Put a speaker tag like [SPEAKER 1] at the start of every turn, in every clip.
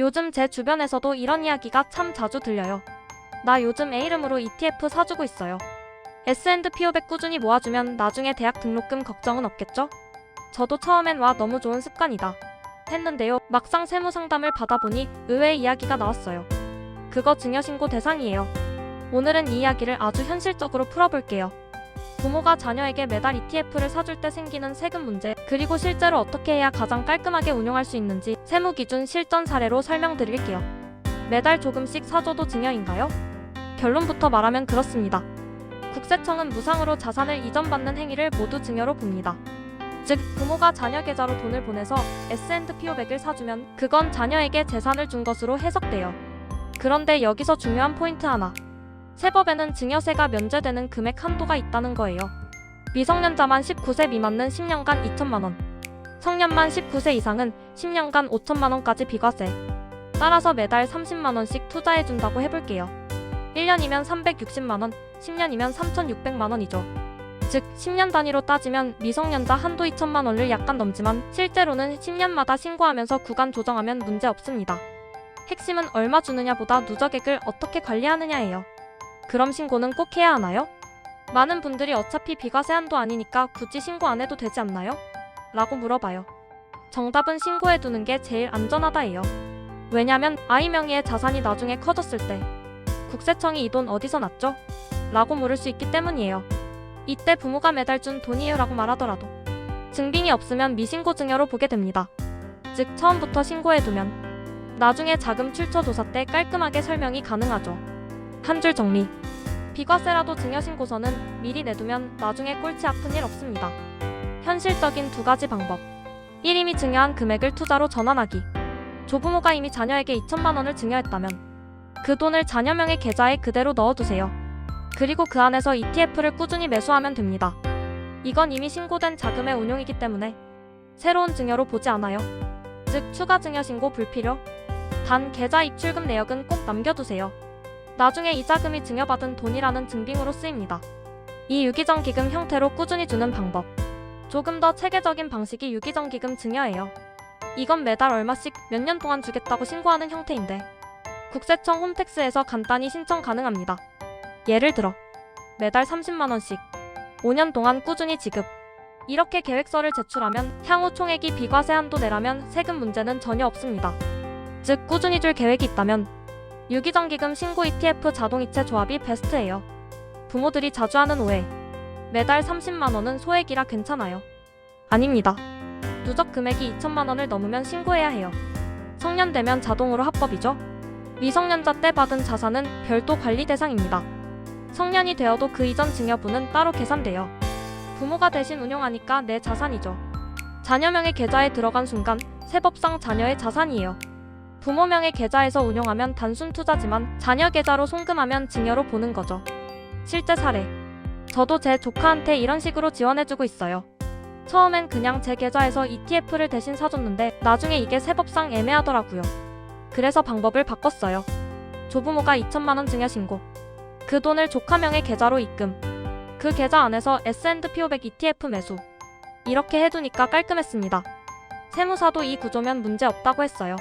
[SPEAKER 1] 요즘 제 주변에서도 이런 이야기가 참 자주 들려요. 나 요즘 A 이름으로 ETF 사주고 있어요. S&P 500 꾸준히 모아주면 나중에 대학 등록금 걱정은 없겠죠? 저도 처음엔 와 너무 좋은 습관이다. 했는데요. 막상 세무 상담을 받아보니 의외의 이야기가 나왔어요. 그거 증여신고 대상이에요. 오늘은 이 이야기를 아주 현실적으로 풀어볼게요. 부모가 자녀에게 매달 ETF를 사줄 때 생기는 세금 문제, 그리고 실제로 어떻게 해야 가장 깔끔하게 운용할 수 있는지 세무 기준 실전 사례로 설명드릴게요. 매달 조금씩 사줘도 증여인가요? 결론부터 말하면 그렇습니다. 국세청은 무상으로 자산을 이전받는 행위를 모두 증여로 봅니다. 즉, 부모가 자녀 계좌로 돈을 보내서 S&P 500을 사주면 그건 자녀에게 재산을 준 것으로 해석돼요. 그런데 여기서 중요한 포인트 하나. 세법에는 증여세가 면제되는 금액 한도가 있다는 거예요. 미성년자만 19세 미만은 10년간 2천만 원, 성년만 19세 이상은 10년간 5천만 원까지 비과세. 따라서 매달 30만 원씩 투자해 준다고 해볼게요. 1년이면 360만 원, 10년이면 3,600만 원이죠. 즉 10년 단위로 따지면 미성년자 한도 2천만 원을 약간 넘지만 실제로는 10년마다 신고하면서 구간 조정하면 문제 없습니다. 핵심은 얼마 주느냐보다 누적액을 어떻게 관리하느냐예요. 그럼 신고는 꼭 해야 하나요? 많은 분들이 어차피 비과세 한도 아니니까 굳이 신고 안 해도 되지 않나요? 라고 물어봐요. 정답은 신고해두는 게 제일 안전하다예요. 왜냐면 아이 명의의 자산이 나중에 커졌을 때 국세청이 이 돈 어디서 났죠? 라고 물을 수 있기 때문이에요. 이때 부모가 매달 준 돈이에요 라고 말하더라도 증빙이 없으면 미신고 증여로 보게 됩니다. 즉 처음부터 신고해두면 나중에 자금 출처 조사 때 깔끔하게 설명이 가능하죠. 한 줄 정리. 비과세라도 증여신고서는 미리 내두면 나중에 꼴찌 아픈 일 없습니다. 현실적인 두 가지 방법. 1. 이미 증여한 금액을 투자로 전환하기. 조부모가 이미 자녀에게 2천만 원을 증여했다면 그 돈을 자녀 명의 계좌에 그대로 넣어두세요. 그리고 그 안에서 ETF를 꾸준히 매수하면 됩니다. 이건 이미 신고된 자금의 운용이기 때문에 새로운 증여로 보지 않아요. 즉 추가 증여 신고 불필요. 단 계좌 입출금 내역은 꼭 남겨두세요. 나중에 이 자금이 증여받은 돈이라는 증빙으로 쓰입니다. 이 유기정 기금 형태로 꾸준히 주는 방법. 조금 더 체계적인 방식이 유기정 기금 증여예요. 이건 매달 얼마씩 몇 년 동안 주겠다고 신고하는 형태인데 국세청 홈택스에서 간단히 신청 가능합니다. 예를 들어 매달 30만 원씩 5년 동안 꾸준히 지급 이렇게 계획서를 제출하면 향후 총액이 비과세 한도 내라면 세금 문제는 전혀 없습니다. 즉 꾸준히 줄 계획이 있다면 유기정 기금 신고 ETF 자동이체 조합이 베스트예요. 부모들이 자주 하는 오해. 매달 30만 원은 소액이라 괜찮아요. 아닙니다. 누적 금액이 2천만 원을 넘으면 신고해야 해요. 성년 되면 자동으로 합법이죠. 미성년자 때 받은 자산은 별도 관리 대상입니다. 성년이 되어도 그 이전 증여분은 따로 계산돼요. 부모가 대신 운용하니까 내 자산이죠. 자녀명의 계좌에 들어간 순간 세법상 자녀의 자산이에요. 부모명의 계좌에서 운용하면 단순 투자지만 자녀 계좌로 송금하면 증여로 보는 거죠. 실제 사례. 저도 제 조카한테 이런 식으로 지원해주고 있어요. 처음엔 그냥 제 계좌에서 ETF를 대신 사줬는데 나중에 이게 세법상 애매하더라고요. 그래서 방법을 바꿨어요. 조부모가 2천만원 증여 신고. 그 돈을 조카명의 계좌로 입금. 그 계좌 안에서 S&P 500 ETF 매수. 이렇게 해두니까 깔끔했습니다. 세무사도 이 구조면 문제 없다고 했어요.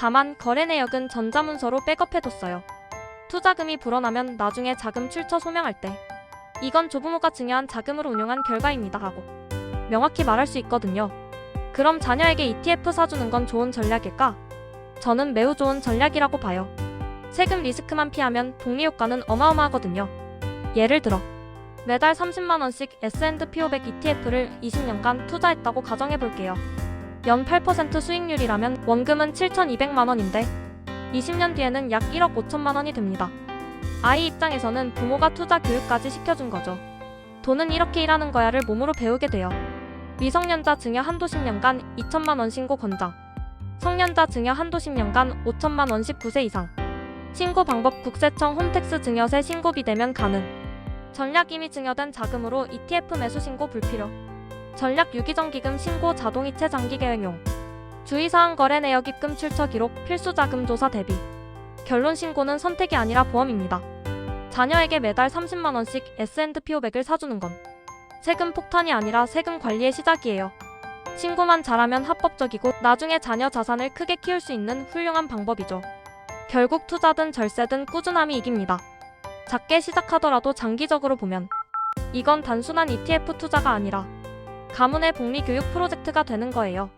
[SPEAKER 1] 다만 거래 내역은 전자문서로 백업해뒀어요. 투자금이 불어나면 나중에 자금 출처 소명할 때 이건 조부모가 증여한 자금으로 운용한 결과입니다 하고 명확히 말할 수 있거든요. 그럼 자녀에게 ETF 사주는 건 좋은 전략일까? 저는 매우 좋은 전략이라고 봐요. 세금 리스크만 피하면 복리 효과는 어마어마하거든요. 예를 들어 매달 30만 원씩 S&P 500 ETF를 20년간 투자했다고 가정해 볼게요. 연 8% 수익률이라면 원금은 7,200만 원인데 20년 뒤에는 약 1억 5천만 원이 됩니다. 아이 입장에서는 부모가 투자 교육까지 시켜준 거죠. 돈은 이렇게 일하는 거야를 몸으로 배우게 돼요. 미성년자 증여 한도 10년간 2천만 원 신고 권장. 성년자 증여 한도 10년간 5천만 원 19세 이상. 신고 방법 국세청 홈택스 증여세 신고비 되면 가능. 전략 이미 증여된 자금으로 ETF 매수 신고 불필요. 전략 유기정기금 신고 자동이체 장기계획용 주의사항 거래 내역 입금 출처 기록 필수 자금 조사 대비 결론 신고는 선택이 아니라 보험입니다. 자녀에게 매달 30만 원씩 S&P 500을 사주는 건 세금 폭탄이 아니라 세금 관리의 시작이에요. 신고만 잘하면 합법적이고 나중에 자녀 자산을 크게 키울 수 있는 훌륭한 방법이죠. 결국 투자든 절세든 꾸준함이 이깁니다. 작게 시작하더라도 장기적으로 보면 이건 단순한 ETF 투자가 아니라 가문의 복리교육 프로젝트가 되는 거예요.